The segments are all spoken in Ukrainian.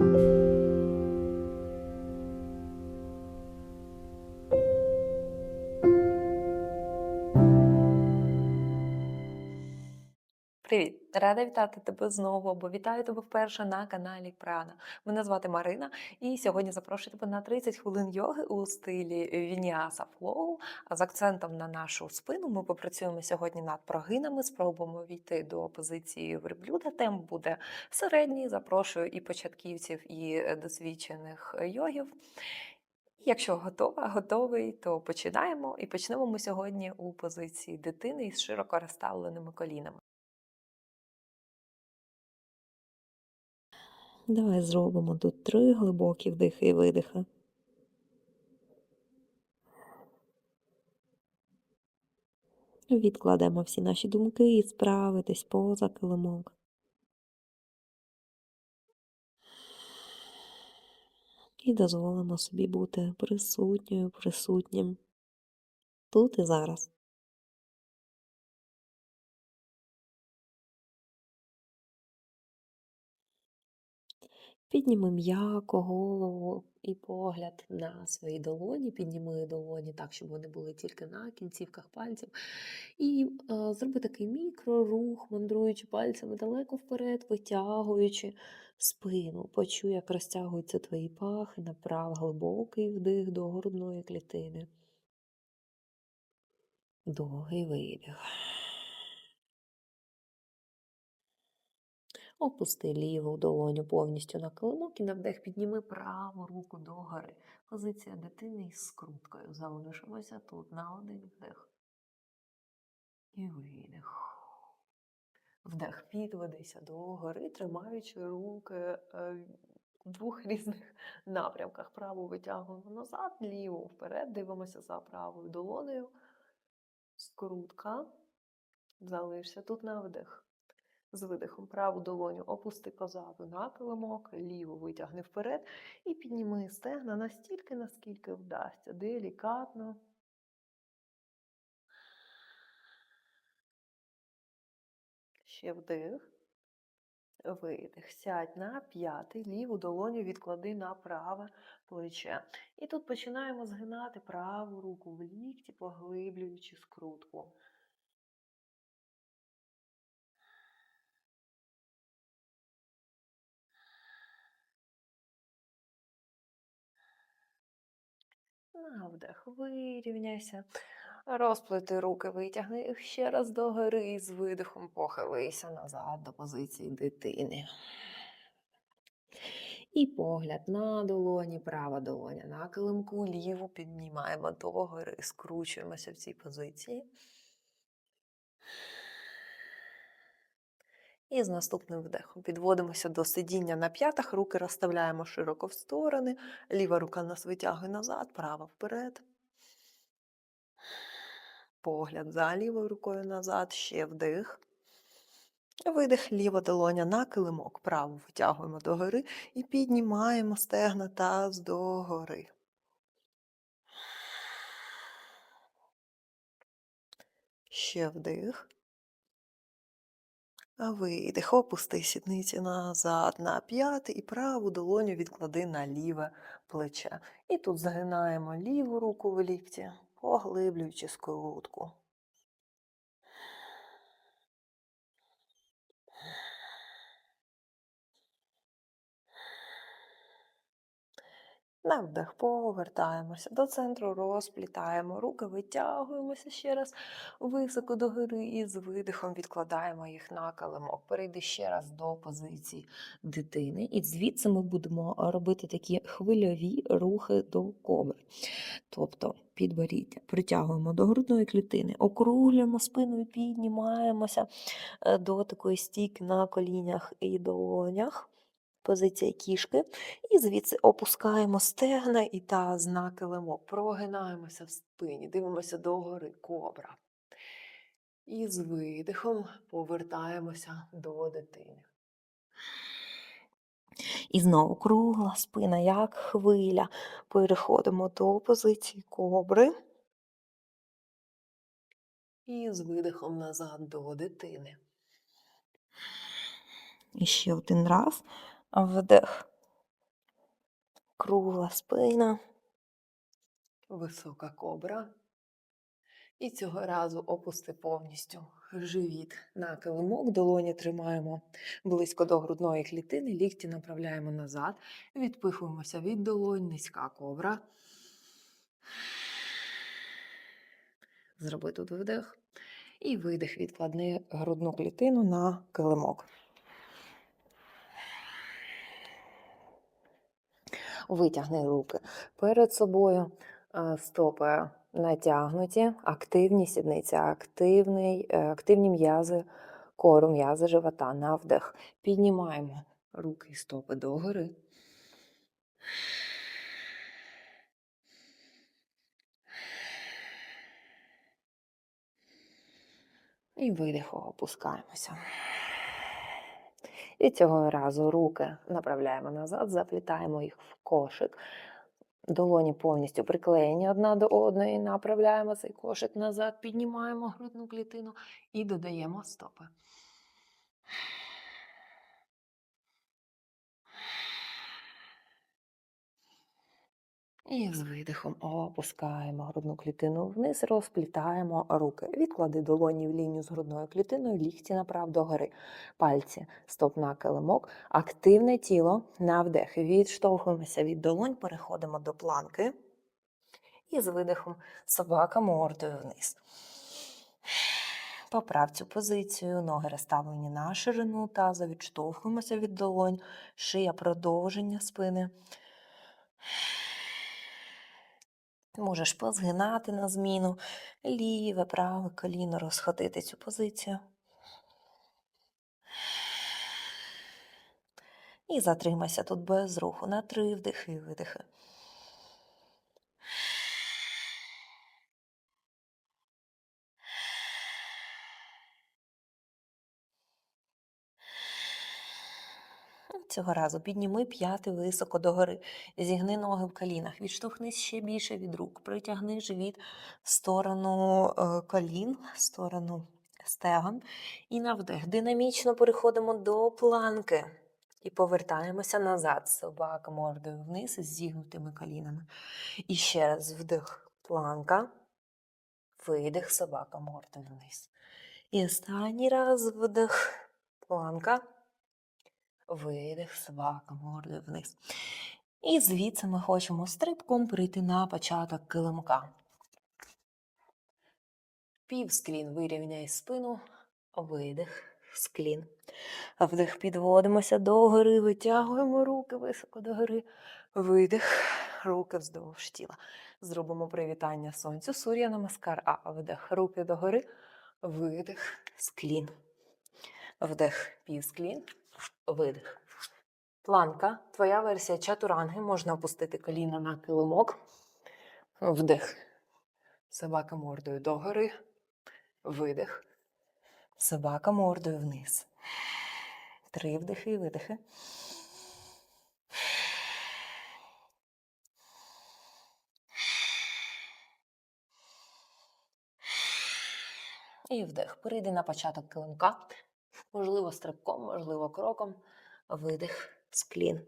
you. Рада вітати тебе знову, або вітаю тебе вперше на каналі Прана. Мене звати Марина, і сьогодні запрошую тебе на 30 хвилин йоги у стилі Vinyasa Flow з акцентом на нашу спину. Ми попрацюємо сьогодні над прогинами, спробуємо війти до позиції верблюда. Темп буде середній. Запрошую і початківців, і досвідчених йогів. Якщо готова, готовий, то починаємо. І почнемо ми сьогодні у позиції дитини із широко розставленими колінами. Давай зробимо тут три глибокі вдихи і видихи. Відкладемо всі наші думки і справитись поза килимок. І дозволимо собі бути присутньою, присутнім тут і зараз. Підніми м'яко голову і погляд на свої долоні. Підніми долоні так, щоб вони були тільки на кінцівках пальців. І е, зроби такий мікрорух, мандруючи пальцями далеко вперед, витягуючи спину. Почуй, як розтягуються твої пахи, направ глибокий вдих до грудної клітини. Довгий видих. Опусти ліву долоню повністю на килимок і на вдих підніми праву руку догори. Позиція дитини із скруткою. Залишимося тут на один вдих. І видих. Вдих, підведися догори, тримаючи руки е, в двох різних напрямках. Праву витягуємо назад, ліву вперед, дивимося за правою долонею. Скрутка. Залишся тут на вдих. З видихом праву долоню опусти позаду на килимок, ліву витягни вперед і підніми стегна настільки, наскільки вдасться. Делікатно. Ще вдих. Видих. Сядь на п'ятий, ліву долоню відклади на праве плече. І тут починаємо згинати праву руку в лікті, поглиблюючи скрутку. На вдих, вирівняйся. Розплити руки, витягни їх ще раз догори і з видихом похилися назад до позиції дитини. І погляд на долоні, права долоня на килимку, ліву піднімаємо догори, скручуємося в цій позиції. І з наступним вдихом підводимося до сидіння на п'ятах, руки розставляємо широко в сторони, ліва рука нас витягує назад, права вперед. Погляд за лівою рукою назад, ще вдих. Видих, ліва долоня на килимок, праву витягуємо догори і піднімаємо стегна таз догори. Ще вдих. Видих, опусти сідниці назад на п'яти і праву долоню відклади на ліве плече. І тут загинаємо ліву руку в лікті, поглиблюючи скрутку. На вдих повертаємося до центру, розплітаємо руки, витягуємося ще раз високо догори і з видихом відкладаємо їх на килимок. Перейди ще раз до позиції дитини. І звідси ми будемо робити такі хвильові рухи до кобри. Тобто підборіддя притягуємо до грудної клітини, округлюємо спину і піднімаємося е, до такої стійки на колінях і долонях позиція кішки. І звідси опускаємо стегна і таз на килимок. Прогинаємося в спині, дивимося догори кобра. І з видихом повертаємося до дитини. І знову кругла спина, як хвиля. Переходимо до позиції кобри. І з видихом назад до дитини. І ще один раз. Вдих. кругла спина, висока кобра. І цього разу опусти повністю живіт на килимок, долоні тримаємо близько до грудної клітини, лікті направляємо назад, відпихуємося від долонь, низька кобра. Зроби тут вдих. І видих, відкладни грудну клітину на килимок. Витягни руки перед собою, е, стопи натягнуті, активні сідниці, активний, е, активні м'язи кору, м'язи живота на вдих. Піднімаємо руки і стопи догори. І видиху опускаємося. І цього разу руки направляємо назад, заплітаємо їх в кошик. Долоні повністю приклеєні одна до одної, направляємо цей кошик назад, піднімаємо грудну клітину і додаємо стопи. І з видихом опускаємо грудну клітину вниз, розплітаємо руки. Відклади долоні в лінію з грудною клітиною, лікті направ догори. Пальці, стоп на килимок, активне тіло на вдих. Відштовхуємося від долонь, переходимо до планки. І з видихом собака мордою вниз. Поправ цю позицію, ноги розставлені на ширину таза, відштовхуємося від долонь, шия продовження спини. Можеш позгинати на зміну, ліве, праве коліно, розходити цю позицію. І затримайся тут без руху на три вдихи і видихи. Цього разу підніми п'яти високо догори, зігни ноги в колінах, відштовхнись ще більше від рук, притягни живіт в сторону е, колін, в сторону стегон. І на вдих. Динамічно переходимо до планки. І повертаємося назад. Собака мордою вниз з зігнутими колінами. І ще раз вдих, планка, видих, собака мордою вниз. І останній раз вдих, планка. Видих, собака, мордою вниз. І звідси ми хочемо стрибком прийти на початок килимка. Півсклін вирівняй спину, видих, склін. Вдих підводимося догори, витягуємо руки високо догори. Видих, руки вздовж тіла. Зробимо привітання сонцю. Сур'я намаскар. А вдих, руки догори, видих, склін. Вдих, півсклін, видих. Планка, твоя версія чатуранги, можна опустити коліна на килимок. Вдих. Собака мордою догори. Видих. Собака мордою вниз. Три вдихи і видихи. І вдих. Перейди на початок килимка. Можливо, стрибком, можливо, кроком. Видих, склін.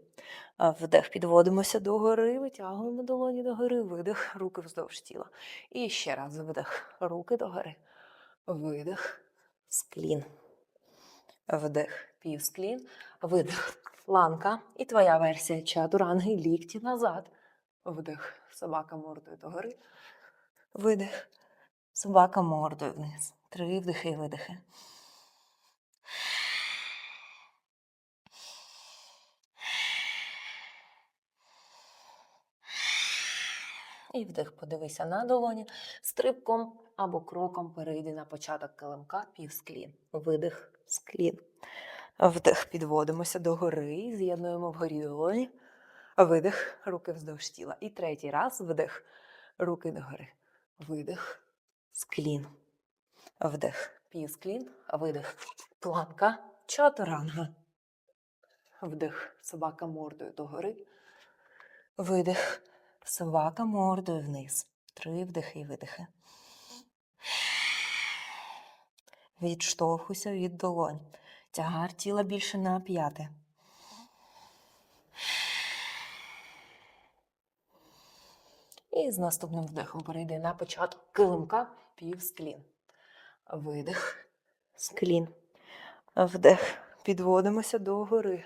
А Вдих, підводимося догори, витягуємо долоні догори, видих, руки вздовж тіла. І ще раз вдих, руки догори. Видих, склін. Вдих, півсклін, видих, ланка. І твоя версія чатуранги, лікті назад. Вдих, собака мордою догори. Видих, собака мордою вниз. Три вдихи і видихи. І вдих, подивися на долоні. Стрибком або кроком перейди на початок килимка півсклін. Видих, склін. Вдих, підводимося догори, з'єднуємо вгорі долоні. Видих, руки вздовж тіла. І третій раз вдих, руки догори. Видих, склін. Вдих, півсклін, видих, планка, чатуранга. Вдих, собака мордою догори. Видих, собака мордою вниз. Три вдихи і видихи. Відштовхуйся від долонь. Тягар тіла більше на п'яти. І з наступним вдихом перейди на початок килимка півсклін. Видих, склін. Вдих. Підводимося до гори.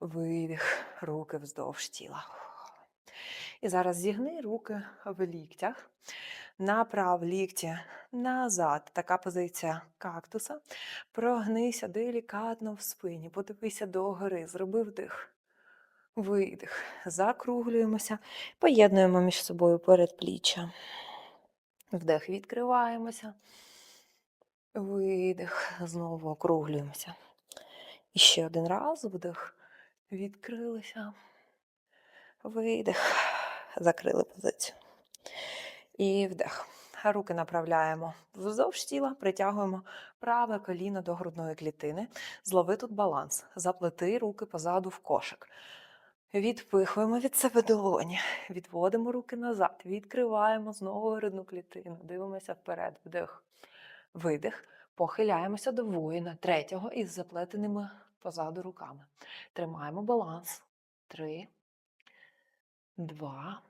Видих. Руки вздовж тіла. І зараз зігни руки в ліктях. Направ лікті назад. Така позиція кактуса. Прогнися делікатно в спині. Подивися до гори. Зроби вдих. Видих. Закруглюємося. Поєднуємо між собою передпліччя. Вдих, відкриваємося. Видих. Знову округлюємося. І ще один раз. Вдих. Відкрилися. Видих. Закрили позицію. І вдих. Руки направляємо вздовж тіла, притягуємо праве коліно до грудної клітини. Злови тут баланс. Заплети руки позаду в кошик. Відпихуємо від себе долоні. Відводимо руки назад. Відкриваємо знову грудну клітину. Дивимося вперед. Вдих. Видих. Похиляємося до воїна третього із заплетеними позаду руками. Тримаємо баланс. Три. Два.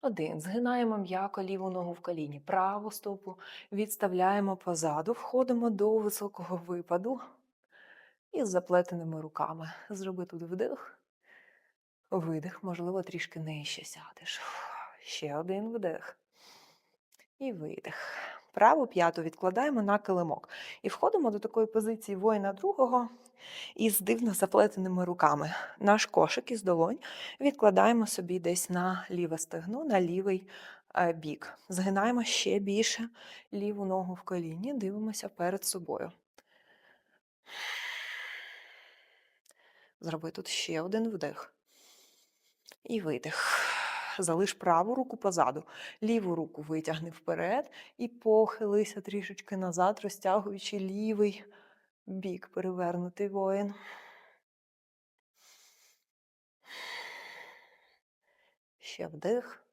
Один. Згинаємо м'яко ліву ногу в коліні. Праву стопу відставляємо позаду. Входимо до високого випаду. Із заплетеними руками. Зроби тут вдих. Видих, можливо, трішки нижче сядеш. Ще один вдих. І видих. Праву п'яту відкладаємо на килимок. І входимо до такої позиції воїна другого із дивно заплетеними руками. Наш кошик із долонь відкладаємо собі десь на ліве стегно, на лівий е, бік. Згинаємо ще більше ліву ногу в коліні, дивимося перед собою. Зроби тут ще один вдих. І видих. Залиш праву руку позаду, ліву руку витягни вперед і похилися трішечки назад, розтягуючи лівий бік, перевернутий воїн. Ще вдих.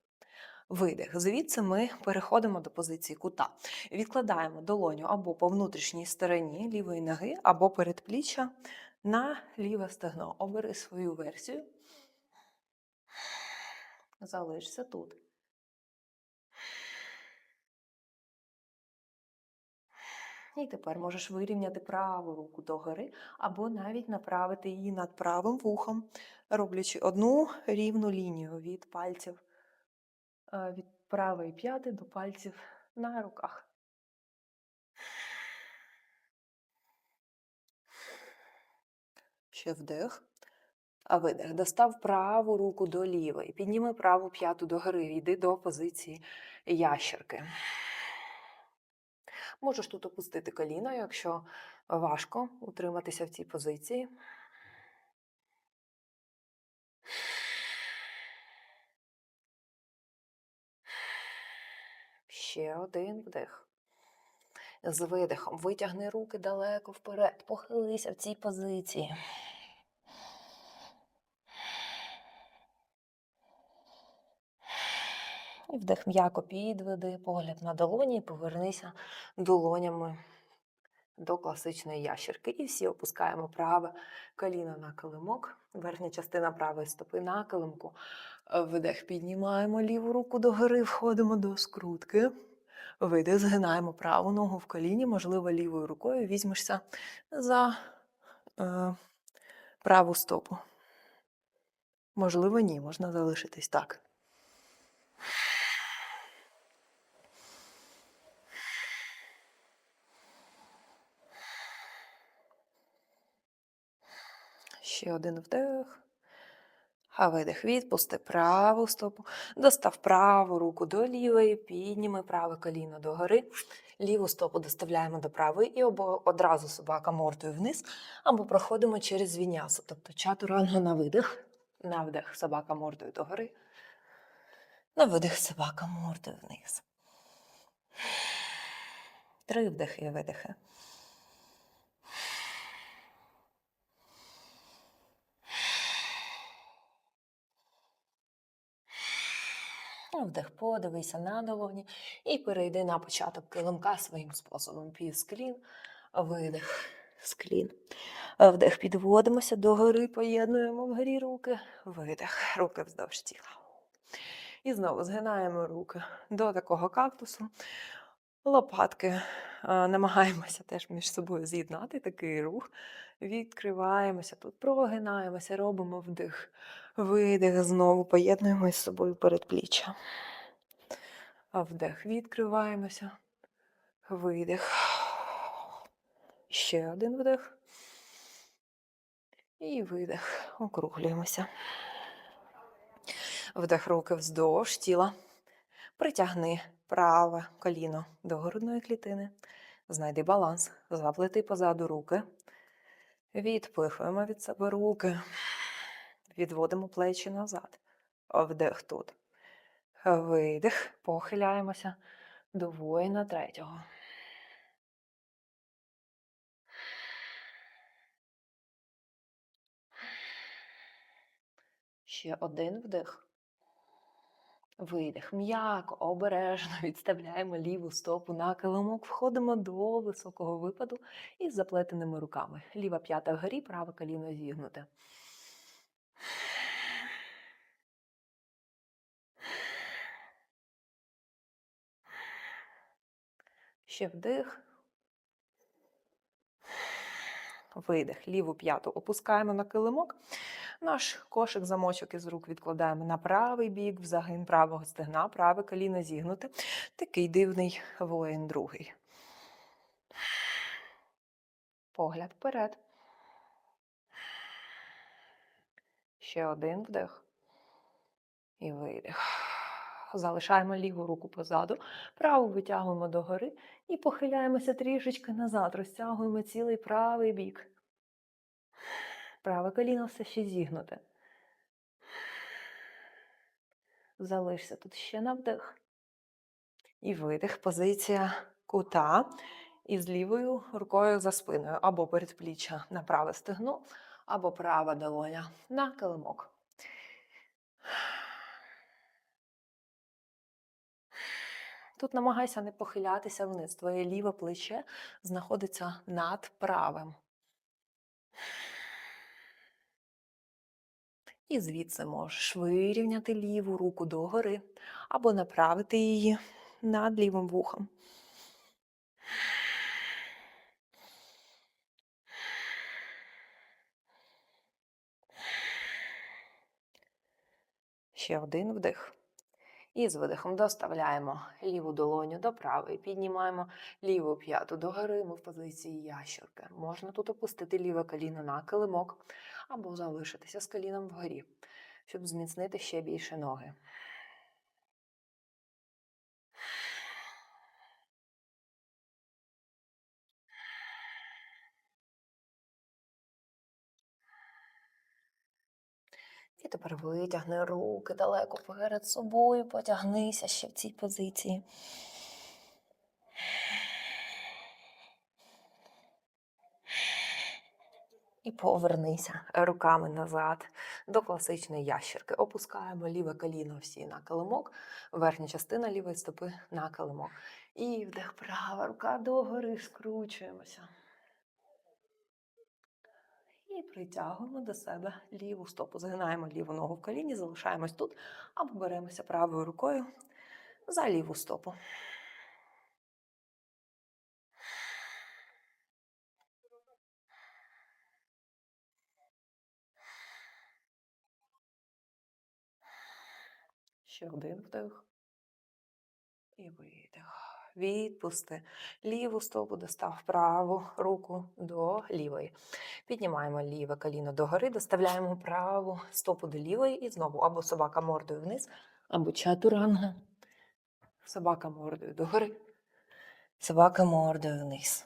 Видих. Звідси ми переходимо до позиції кута. Відкладаємо долоню або по внутрішній стороні лівої ноги, або передпліччя на ліве стегно. Обери свою версію. Залишся тут. І тепер можеш вирівняти праву руку догори, або навіть направити її над правим вухом, роблячи одну рівну лінію від пальців е, від правої п'яти до пальців на руках. Ще вдих. Видих. Достав праву руку до лівої. Підніми праву п'яту догори. Йди до позиції ящерки. Можеш тут опустити коліно, якщо важко утриматися в цій позиції. Ще один вдих. З видихом витягни руки далеко вперед, похилися в цій позиції. І вдих м'яко підведи погляд на долоні і повернися долонями до класичної ящерки. І всі опускаємо праве коліно на килимок, верхня частина правої стопи на килимку. Вдих піднімаємо ліву руку догори, входимо до скрутки. Видих, згинаємо праву ногу в коліні, можливо, лівою рукою візьмешся за е, праву стопу. Можливо, ні, можна залишитись так. Ще один вдих. А видих, відпусти праву стопу, достав праву руку до лівої, підніми праве коліно догори, ліву стопу доставляємо до правої і або одразу собака мордою вниз, або проходимо через вінясу, тобто чатуранга на видих, на вдих собака мордою догори, на видих собака мордою вниз. Три вдихи і видихи. Вдих, подивися на долоні і перейди на початок килимка своїм способом. Півсклін, видих, склін. Вдих, підводимося догори, поєднуємо вгорі руки, видих, руки вздовж тіла. І знову згинаємо руки до такого кактусу. Лопатки намагаємося теж між собою з'єднати такий рух. Відкриваємося тут, прогинаємося, робимо вдих, видих, знову поєднуємо з собою передпліччя. Вдих, відкриваємося, видих. Ще один вдих. І видих. Округлюємося. Вдих руки вздовж тіла. Притягни праве коліно до грудної клітини. Знайди баланс. Заплети позаду руки. Відпихуємо від себе руки. Відводимо плечі назад. Вдих тут. Видих. Похиляємося до воїна третього. Ще один вдих. Видих. М'яко, обережно відставляємо ліву стопу на килимок, входимо до високого випаду із заплетеними руками. Ліва п'ята вгорі, праве коліно зігнуте. Ще вдих. Видих. Ліву п'яту опускаємо на килимок. Наш кошик замочок із рук відкладаємо на правий бік, в загин правого стегна, праве коліно зігнуте. Такий дивний воїн другий. Погляд вперед. Ще один вдих. І видих. Залишаємо ліву руку позаду, праву витягуємо догори і похиляємося трішечки назад. Розтягуємо цілий правий бік. Праве коліно все ще зігнуте. Залишся тут ще на вдих. І видих. Позиція кута. І з лівою рукою за спиною. Або передпліччя на праве стегно, або права долоня на килимок. Тут намагайся не похилятися вниз. Твоє ліве плече знаходиться над правим. І звідси можеш вирівняти ліву руку догори або направити її над лівим вухом. Ще один вдих. І з видихом доставляємо ліву долоню до правої, піднімаємо ліву п'яту догори, ми в позиції ящерки. Можна тут опустити ліве коліно на килимок або залишитися з коліном вгорі, щоб зміцнити ще більше ноги. І тепер витягни руки далеко перед собою, потягнися ще в цій позиції. І повернися руками назад до класичної ящерки. Опускаємо ліве коліно всі на килимок, верхня частина лівої стопи на килимок. І вдих права рука догори, скручуємося. І притягуємо до себе ліву стопу. Згинаємо ліву ногу в коліні, залишаємось тут, або беремося правою рукою за ліву стопу. Ще один вдих. І видих. Відпусти. Ліву стопу достав праву руку до лівої. Піднімаємо ліве коліно догори, доставляємо праву стопу до лівої і знову або собака мордою вниз, або чатуранга. Собака мордою догори. Собака мордою вниз.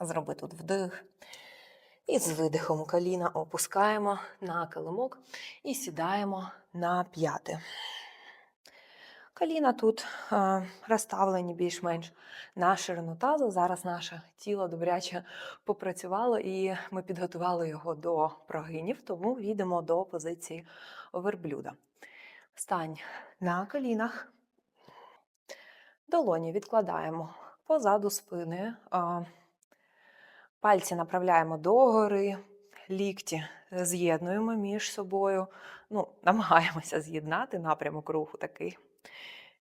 Зроби тут вдих. І з видихом коліна опускаємо на килимок і сідаємо на п'яти. Коліна тут а, розставлені більш-менш на ширину тазу. Зараз наше тіло добряче попрацювало і ми підготували його до прогинів, тому війдемо до позиції верблюда. Стань на колінах. Долоні відкладаємо позаду спини. А, Пальці направляємо догори, лікті з'єднуємо між собою. Ну, намагаємося з'єднати напрямок руху такий.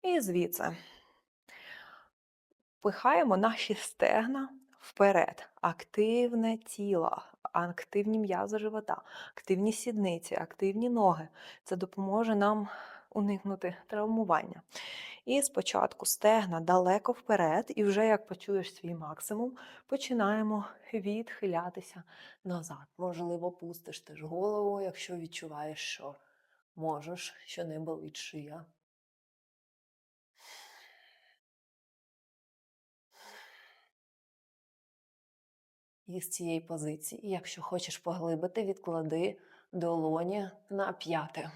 І звідси пихаємо наші стегна вперед. Активне тіло, активні м'язи живота, активні сідниці, активні ноги. Це допоможе нам уникнути травмування. І спочатку стегна далеко вперед, і вже як почуєш свій максимум, починаємо відхилятися назад. Можливо, пустиш теж голову, якщо відчуваєш, що можеш, що не болить шия. І з цієї позиції, якщо хочеш поглибити, відклади долоні на п'яти.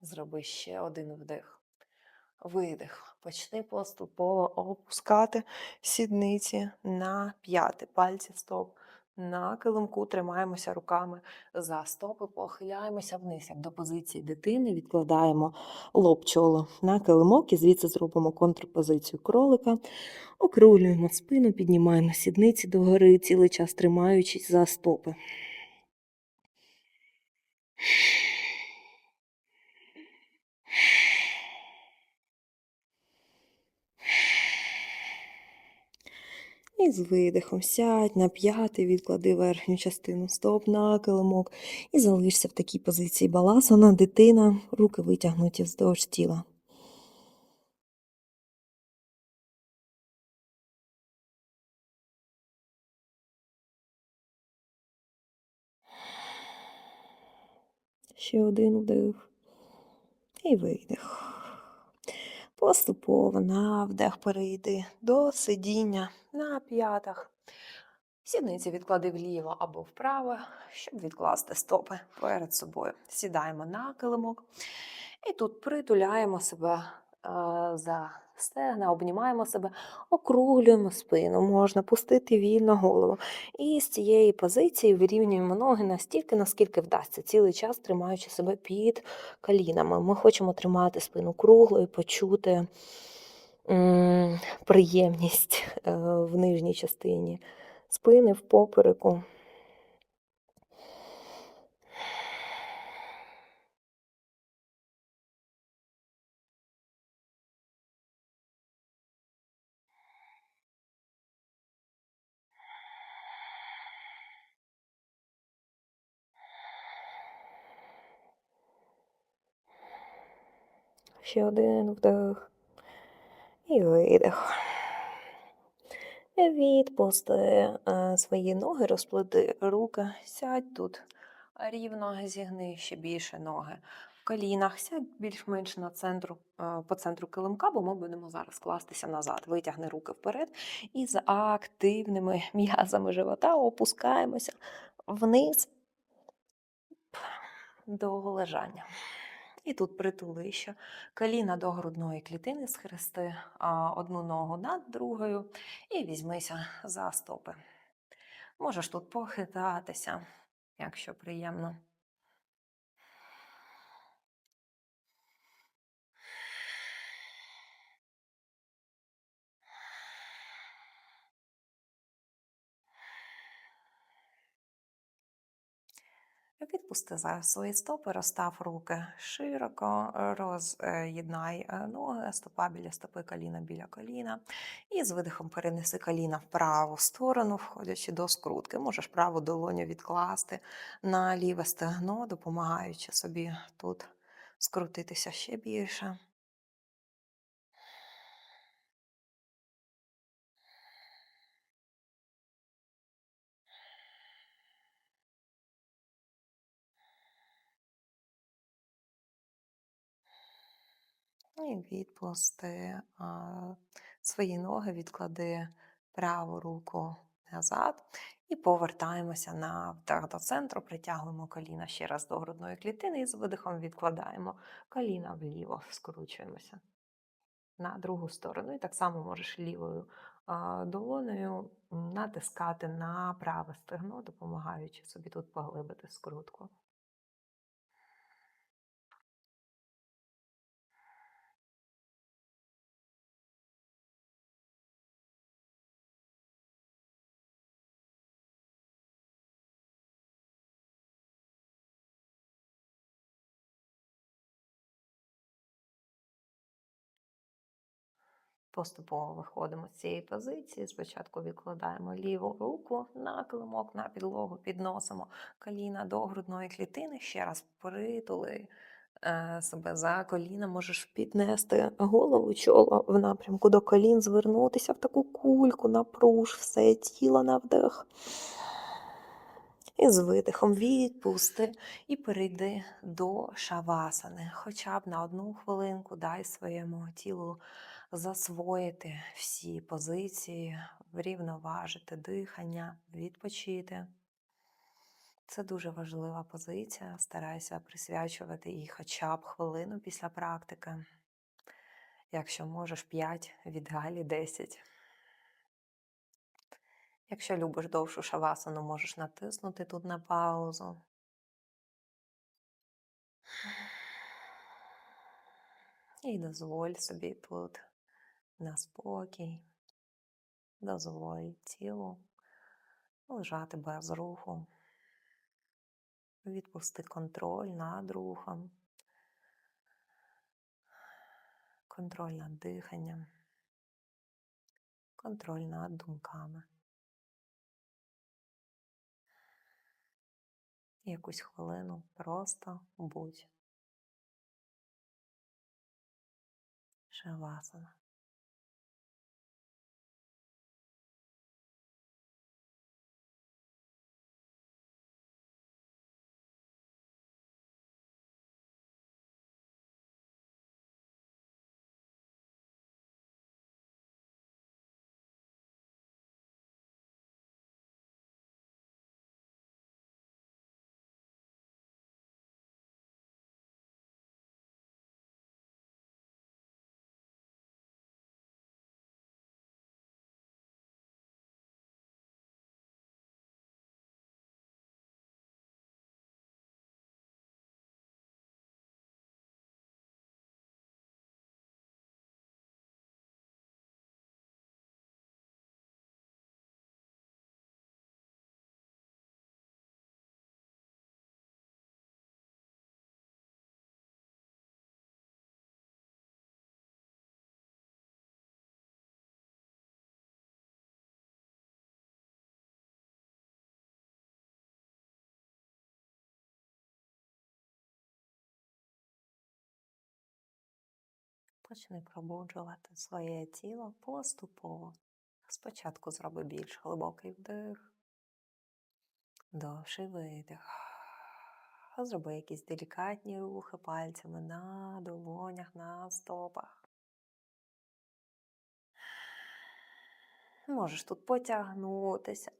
Зроби ще один вдих. Видих. Почни поступово опускати сідниці на п'яти, пальці стоп. На килимку тримаємося руками за стопи, похиляємося вниз, як до позиції дитини, відкладаємо лоб чоло на килимок і звідси зробимо контрпозицію кролика, округлюємо спину, піднімаємо сідниці догори, цілий час тримаючись за стопи. І з видихом сядь на п'ятий, відклади верхню частину стоп на килимок і залишся в такій позиції баласана, дитина, руки витягнуті вздовж тіла. Ще один вдих і видих. Поступово на вдих перейди до сидіння на п'ятах. Сідниці відклади вліво або вправо, щоб відкласти стопи перед собою. Сідаємо на килимок і тут притуляємо себе е, за стегна, обнімаємо себе, округлюємо спину, можна пустити вільно голову. І з цієї позиції вирівнюємо ноги настільки, наскільки вдасться, цілий час тримаючи себе під колінами. Ми хочемо тримати спину круглою, почути приємність е, в нижній частині спини, в попереку. Ще один вдих і видих. Відпусти свої ноги, розплети руки, сядь тут рівно, зігни ще більше ноги в колінах, сядь більш-менш на центру, по центру килимка, бо ми будемо зараз кластися назад. Витягни руки вперед і з активними м'язами живота опускаємося вниз до лежання. І тут притулище. коліна до грудної клітини схрести одну ногу над другою і візьмися за стопи. Можеш тут похитатися, якщо приємно. Відпусти зараз свої стопи, розстав руки широко, роз'єднай е, ноги, стопа біля стопи, коліна біля коліна. І з видихом перенеси коліна в праву сторону, входячи до скрутки. Можеш праву долоню відкласти на ліве стегно, допомагаючи собі тут скрутитися ще більше. І відпусти свої ноги, відклади праву руку назад і повертаємося на вдих до центру, притягуємо коліна ще раз до грудної клітини і з видихом відкладаємо коліна вліво, скручуємося на другу сторону. І так само можеш лівою а, долонею натискати на праве стегно, допомагаючи собі тут поглибити скрутку. Поступово виходимо з цієї позиції. Спочатку відкладаємо ліву руку на килимок, на підлогу, підносимо коліна до грудної клітини. Ще раз притули е, себе за коліна. Можеш піднести голову, чоло в напрямку до колін, звернутися в таку кульку, напруж все тіло на вдих. І з видихом відпусти і перейди до шавасани. Хоча б на одну хвилинку дай своєму тілу засвоїти всі позиції, врівноважити дихання, відпочити. Це дуже важлива позиція. Старайся присвячувати їй хоча б хвилину після практики. Якщо можеш 5, в ідеалі 10. Якщо любиш довшу шавасану, можеш натиснути тут на паузу. І дозволь собі тут на спокій, дозволь тілу лежати без руху. Відпусти контроль над рухом, контроль над диханням, контроль над думками. Якусь хвилину просто будь. Шавасана. Почни пробуджувати своє тіло поступово. Спочатку зроби більш глибокий вдих, довший видих. Зроби якісь делікатні рухи пальцями на долонях, на стопах. Можеш тут потягнутися,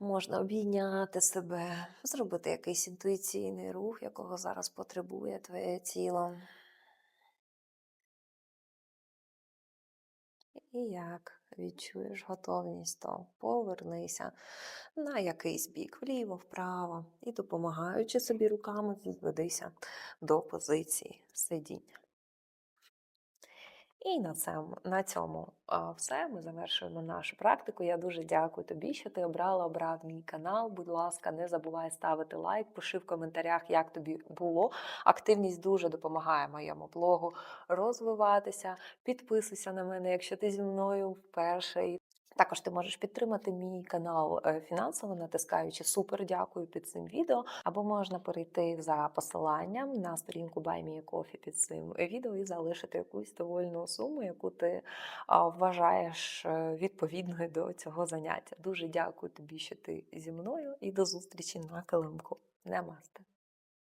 можна обійняти себе, зробити якийсь інтуїційний рух, якого зараз потребує твоє тіло. І як відчуєш готовність, то повернися на якийсь бік, вліво, вправо, і допомагаючи собі руками, відведися до позиції сидіння. І на цьому, на цьому все. Ми завершуємо нашу практику. Я дуже дякую тобі, що ти обрала, обрав мій канал. Будь ласка, не забувай ставити лайк, пиши в коментарях, як тобі було. Активність дуже допомагає моєму блогу розвиватися. Підписуйся на мене, якщо ти зі мною вперше. Також ти можеш підтримати мій канал е, фінансово, натискаючи супер дякую під цим відео, або можна перейти за посиланням на сторінку BuyMeACoffee під цим відео і залишити якусь довольну суму, яку ти вважаєш е, відповідною до цього заняття. Дуже дякую тобі, що ти зі мною, і до зустрічі на килимку. Намасте!